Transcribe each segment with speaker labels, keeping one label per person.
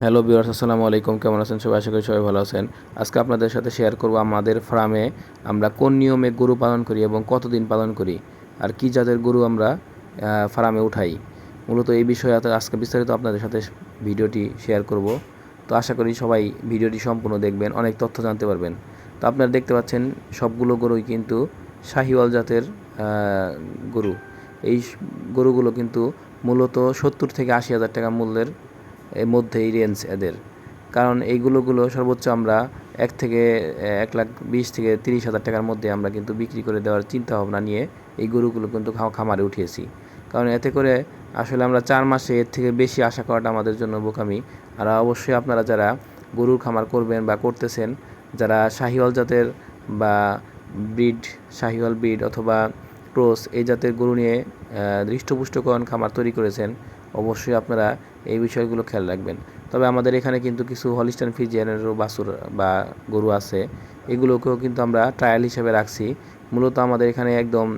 Speaker 1: Hello বিয়ার্স আসসালামু আলাইকুম। কেমন আছেন? সবাই আশা করি সবাই ভালো আছেন। আজকে আপনাদের সাথে শেয়ার করব আমাদের ফার্মে আমরা কোন নিয়মে গরু পালন করি এবং কতদিন পালন করি আর কি জাতের গরু আমরা ফার্মে উঠাই। মূলত এই বিষয়ে আজ- আজকে বিস্তারিত আপনাদের সাথে ভিডিওটি শেয়ার করব। তো আশা করি সবাই ভিডিওটি সম্পূর্ণ দেখবেন, অনেক তথ্য জানতে পারবেন। তো আপনারা দেখতে পাচ্ছেন, সবগুলো গরুই কিন্তু শাহিওয়াল জাতের গরু। এই গরুগুলো কিন্তু মূলত সত্তর থেকে আশি হাজার টাকা মূল্যের এর মধ্যেই রেঞ্জ এদের। কারণ এইগুলোগুলো সর্বোচ্চ আমরা এক থেকে এক লাখ বিশ থেকে তিরিশ হাজার টাকার মধ্যে আমরা কিন্তু বিক্রি করে দেওয়ার চিন্তা ভাবনা নিয়ে এই গরুগুলো কিন্তু খামারে উঠিয়েছি। কারণ এতে করে আসলে আমরা চার মাসে এর থেকে বেশি আশা করাটা আমাদের জন্য বোকামি। আর অবশ্যই আপনারা যারা গরুর খামার করবেন বা করতেছেন, যারা শাহিওয়াল জাতের বা ব্রিড শাহিওয়াল ব্রিড অথবা ক্রস এই জাতের গরু নিয়ে দৃষ্টপুষ্টকরণ খামার তৈরি করেছেন অবশ্যই আপনারা এই বিষয়গুলো খেয়াল রাখবেন। তবে আমাদের এখানে কিন্তু কিছু হলিস্টান ফিজিয়ানেরও বাছুর বা গরু আছে। এগুলোকেও কিন্তু আমরা ট্রায়াল হিসেবে রাখছি। মূলত আমাদের এখানে একদম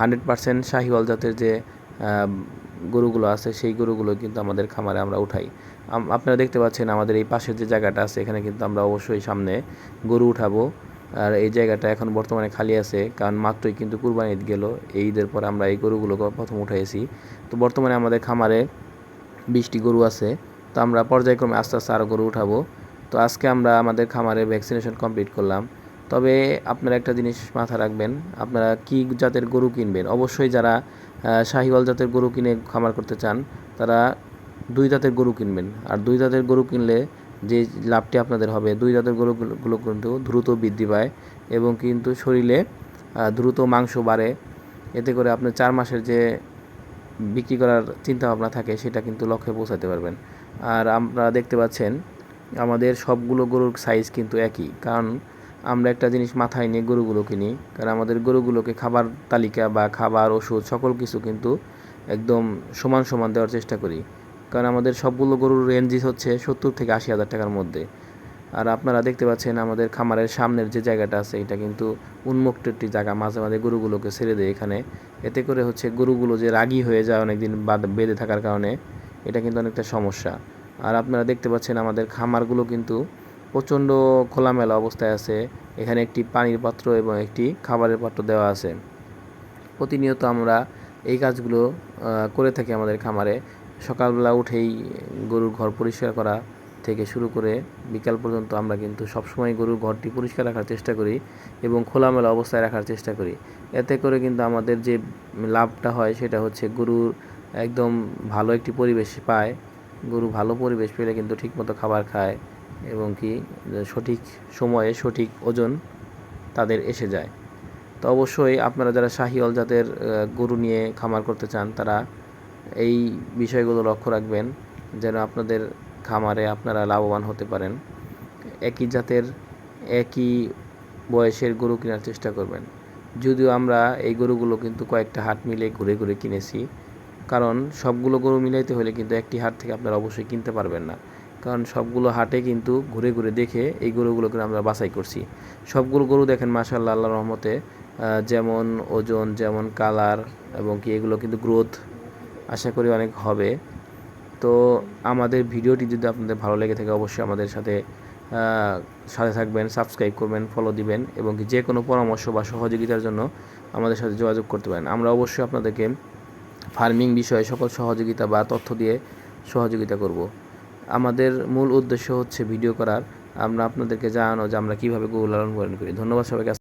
Speaker 1: হান্ড্রেড পার্সেন্ট শাহিওয়াল জাতের যে গরুগুলো আছে, সেই গরুগুলো কিন্তু আমাদের খামারে আমরা উঠাই। আপনারা দেখতে পাচ্ছেন আমাদের এই পাশের যে জায়গাটা আছে, এখানে কিন্তু আমরা অবশ্যই সামনে গরু উঠাবো। আর এই জায়গাটা এখন বর্তমানে খালি আছে, কারণ মাত্রই কিন্তু কুরবানি ঈদ গেল। এই ঈদের পর আমরা এই গরুগুলোকে প্রথম উঠাইছি। তো বর্তমানে আমাদের খামারে বিশটি গরু আছে। তো আমরা পর্যায়ক্রমে আস্তে আস্তে আরও গরু উঠাবো। তো আজকে আমরা আমাদের খামারে ভ্যাকসিনেশন কমপ্লিট করলাম। তবে আপনারা একটা জিনিস মাথা রাখবেন, আপনারা কি জাতের গরু কিনবেন? অবশ্যই যারা শাহিওয়াল জাতের গরু কিনে খামার করতে চান, তারা দুই জাতের গরু কিনবেন। আর দুই জাতের গরু কিনলে যে লাভটি আপনাদের হবে, দুই জাতের গরুগুলো কিন্তু দ্রুত বৃদ্ধি পায় এবং কিন্তু শরীরে দ্রুত মাংস বাড়ে। এতে করে আপনি চার মাসের যে বিক্রি করার চিন্তা ভাবনা থাকে, সেটা কিন্তু লক্ষ্যে পৌঁছাতে পারবেন। আর আমরা দেখতে পাচ্ছেন, আমাদের সবগুলো গরুর সাইজ কিন্তু একই। কারণ আমরা একটা জিনিস মাথায় নিয়ে গরুগুলো কিনি, কারণ আমাদের গরুগুলোকে খাবার তালিকা বা খাবার, ওষুধ সকল কিছু কিন্তু একদম সমান সমান দেওয়ার চেষ্টা করি। কারণ আমাদের সবগুলো গরুর রেঞ্জই হচ্ছে সত্তর থেকে আশি হাজার টাকার মধ্যে। আর আপনারা দেখতে পাচ্ছেন আমাদের খামারের সামনের যে জায়গাটা আছে, এটা কিন্তু উন্মুক্ত একটি জায়গা। মাঝে মাঝে গরুগুলোকে ছেড়ে দেয় এখানে। এতে করে হচ্ছে গরুগুলো যে রাগী হয়ে যায় অনেকদিন বাদ বেঁধে থাকার কারণে, এটা কিন্তু অনেকটা সমস্যা। আর আপনারা দেখতে পাচ্ছেন আমাদের খামারগুলো কিন্তু প্রচণ্ড খোলামেলা অবস্থায় আছে। এখানে একটি পানির পাত্র এবং একটি খাবারের পাত্র দেওয়া আছে। প্রতিনিয়ত আমরা এই কাজগুলো করে থাকি আমাদের খামারে। সকালবেলা উঠেই গরুর ঘর পরিষ্কার করা থেকে শুরু করে বিকাল পর্যন্ত আমরা কিন্তু সবসময় গরুর ঘরটি পরিষ্কার রাখার চেষ্টা করি এবং খোলামেলা অবস্থায় রাখার চেষ্টা করি। এতে করে কিন্তু আমাদের যে লাভটা হয় সেটা হচ্ছে গরুর একদম ভালো একটি পরিবেশ পায় গরু ভালো পরিবেশ পেলে কিন্তু ঠিকমতো খাবার খায় এবং কি সঠিক সময়ে সঠিক ওজন তাদের এসে যায়। তো অবশ্যই আপনারা যারা শাহিওয়াল জাতের আহ, গরু নিয়ে খামার করতে চান তারা এই বিষয়গুলো লক্ষ্য রাখবেন যেন আপনাদের খামারে আপনারা লাভবান হতে পারেন। একই জাতের, একই বয়সের গরু কেনার চেষ্টা করবেন। যদিও আমরা এই গরুগুলো কিন্তু কয়েকটা হাট মিলে ঘুরে ঘুরে কিনেছি। কারণ সবগুলো গরু মিলাইতে হলে কিন্তু একটি হাট থেকে আপনারা অবশ্যই কিনতে পারবেন না। কারণ সবগুলো হাটে কিন্তু ঘুরে ঘুরে দেখে এই গরুগুলোকে আমরা বাছাই করছি। সবগুলো গরু দেখেন মাশাল্লাহ আল্লাহ রহমতে যেমন ওজন, যেমন কালার, এবং কি এগুলো কিন্তু গ্রোথ আশা করি অনেক হবে। তো আমাদের ভিডিওটি যদি আপনাদের ভালো লেগে থাকে, অবশ্যই আমাদের সাথে সাথে থাকবেন সাবস্ক্রাইব করবেন ফলো দিবেন এবং যে কোনো পরামর্শ বা সহযোগিতার জন্য আমাদের সাথে যোগাযোগ করতে পারেন। আমরা অবশ্যই আপনাদেরকে ফার্মিং বিষয়ে সকল সহযোগিতা বা তথ্য দিয়ে সহযোগিতা করব। আমাদের মূল উদ্দেশ্য হচ্ছে ভিডিও করার। আমরা আপনাদেরকে জানানো যে আমরা কীভাবে গরু লালন পালন করি। ধন্যবাদ সবাইকে।